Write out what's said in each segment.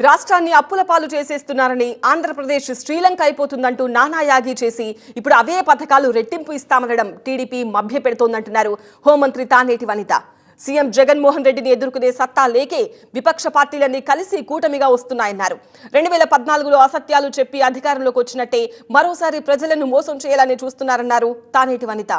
రాష్ట్రాన్ని అప్పుల పాలు చేసేస్తున్నారని ఆంధ్రప్రదేశ్ శ్రీలంక అయిపోతుందంటూ నానాయాగి చేసి ఇప్పుడు అవే పథకాలు రెట్టింపు ఇస్తామనడం టీడీపీ మభ్యపెడుతోందంటున్నారు హోంమంత్రి తానేటి వనిత. సీఎం జగన్మోహన్ రెడ్డిని ఎదుర్కొనే సత్తా లేకే విపక్ష పార్టీలన్నీ కలిసి కూటమిగా వస్తున్నాయన్నారు. రెండు వేల పద్నాలుగులో అసత్యాలు చెప్పి అధికారంలోకి వచ్చినట్టే మరోసారి ప్రజలను మోసం చేయాలని చూస్తున్నారన్నారు తానేటి వనిత.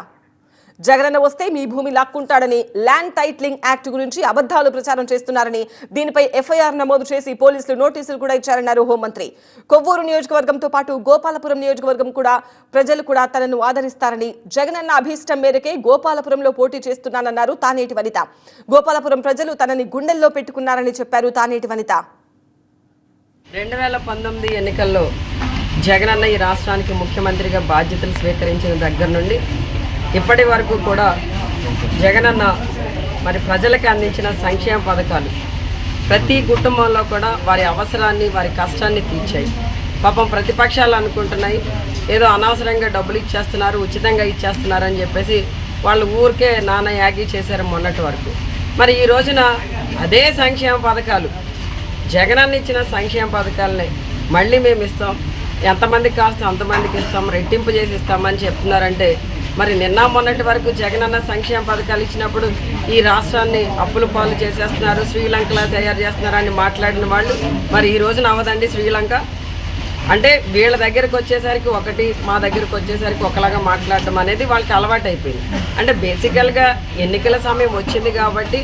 జగనన్న వస్తే మీ భూమి లాక్కుంటాడని ల్యాండ్ టైట్లింగ్ యాక్ట్ గురించి అబద్ధాలు ప్రచారం చేస్తున్నారని దీనిపై ఎఫ్ఐఆర్ నమోదు చేసి పోలీసులు నోటీసులు కూడా ఇచ్చారన్నారు హోంమంత్రి. కొవ్వూరు నియోజకవర్గంతో పాటు గోపాలపురం నియోజకవర్గం కూడా ప్రజలు కూడా తనను ఆదరిస్తారని జగనన్న అభీష్టం మేరకే గోపాలపురంలో పోటీ చేస్తున్నానన్నారు తానేటి వనిత. గోపాలపురం ప్రజలు తనని గుండెల్లో పెట్టుకున్నారని చెప్పారు తానేటి వనిత. రెండు వేల పంతొమ్మిది ఎన్నికల్లో జగనన్న ఈ రాష్ట్రానికి ముఖ్యమంత్రిగా బాధ్యతలు స్వీకరించిన దగ్గర నుండి ఇప్పటి వరకు కూడా జగనన్న మరి ప్రజలకు అందించిన సంక్షేమ పథకాలు ప్రతి కుటుంబంలో కూడా వారి అవసరాన్ని వారి కష్టాన్ని తీర్చాయి. పాపం ప్రతిపక్షాలు అనుకుంటున్నాయి. ఏదో అనవసరంగా డబ్బులు ఇచ్చేస్తున్నారు ఉచితంగా ఇచ్చేస్తున్నారు అని చెప్పేసి వాళ్ళు ఊరికే నాన్న యాగి చేశారు మొన్నటి వరకు. మరి ఈ రోజున అదే సంక్షేమ పథకాలు జగనన్న ఇచ్చిన సంక్షేమ పథకాలని మళ్ళీ మేము ఇస్తాం. ఎంతమందికి కావాల్సి అంతమందికి ఇస్తాం రెట్టింపు చేసి ఇస్తామని చెప్తున్నారంటే మరి నిన్న మొన్నటి వరకు జగనన్న సంక్షేమ పథకాలు ఇచ్చినప్పుడు ఈ రాష్ట్రాన్ని అప్పుల పాలు చేసేస్తున్నారు శ్రీలంకలా తయారు చేస్తున్నారని మాట్లాడిన వాళ్ళు. మరి ఈ రోజున అవదండి శ్రీలంక? అంటే వీళ్ళ దగ్గరకు వచ్చేసరికి ఒకటి మా దగ్గరకు వచ్చేసరికి ఒకలాగా మాట్లాడటం అనేది వాళ్ళకి అలవాటు అయిపోయింది అంటే బేసికల్గా ఎన్నికల సమయం వచ్చింది కాబట్టి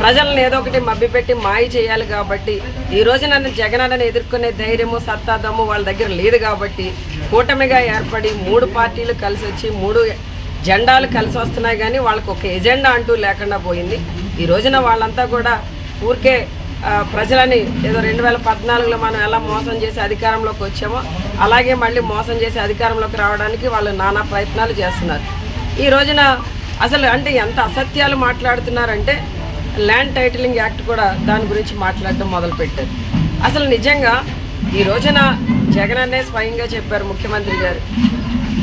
ప్రజలను ఏదో ఒకటి మభ్యపెట్టి మాయ చేయాలి కాబట్టి ఈ రోజు నన్ను జగనన్నను ఎదుర్కొనే ధైర్యము సత్తాదమ్ము వాళ్ళ దగ్గర లేదు కాబట్టి కూటమిగా ఏర్పడి మూడు పార్టీలు కలిసి వచ్చి మూడు జెండాలు కలిసి వస్తున్నాయి కానీ వాళ్ళకు ఒక ఎజెండా అంటూ లేకుండా పోయింది. ఈ రోజున వాళ్ళంతా కూడా ఊరికే ప్రజలని ఏదో రెండు వేల పద్నాలుగులో మనం ఎలా మోసం చేసి అధికారంలోకి వచ్చామో అలాగే మళ్ళీ మోసం చేసి అధికారంలోకి రావడానికి వాళ్ళు నానా ప్రయత్నాలు చేస్తున్నారు. ఈ రోజున అసలు అంటే ఎంత అసత్యాలు మాట్లాడుతున్నారంటే ల్యాండ్ టైటిలింగ్ యాక్ట్ కూడా దాని గురించి మాట్లాడడం మొదలుపెట్టారు. అసలు నిజంగా ఈ రోజున జగనన్నే స్వయంగా చెప్పారు ముఖ్యమంత్రి గారు.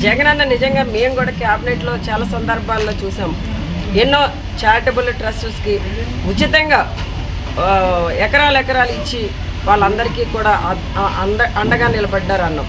జగన్ అన్న నిజంగా మేము కూడా క్యాబినెట్లో చాలా సందర్భాల్లో చూసాం. ఎన్నో చారిటబుల్ ట్రస్ట్స్కి ఉచితంగా ఎకరాలు ఎకరాలు ఇచ్చి వాళ్ళందరికీ కూడా అండ అండగా నిలబడ్డారు అన్నాం.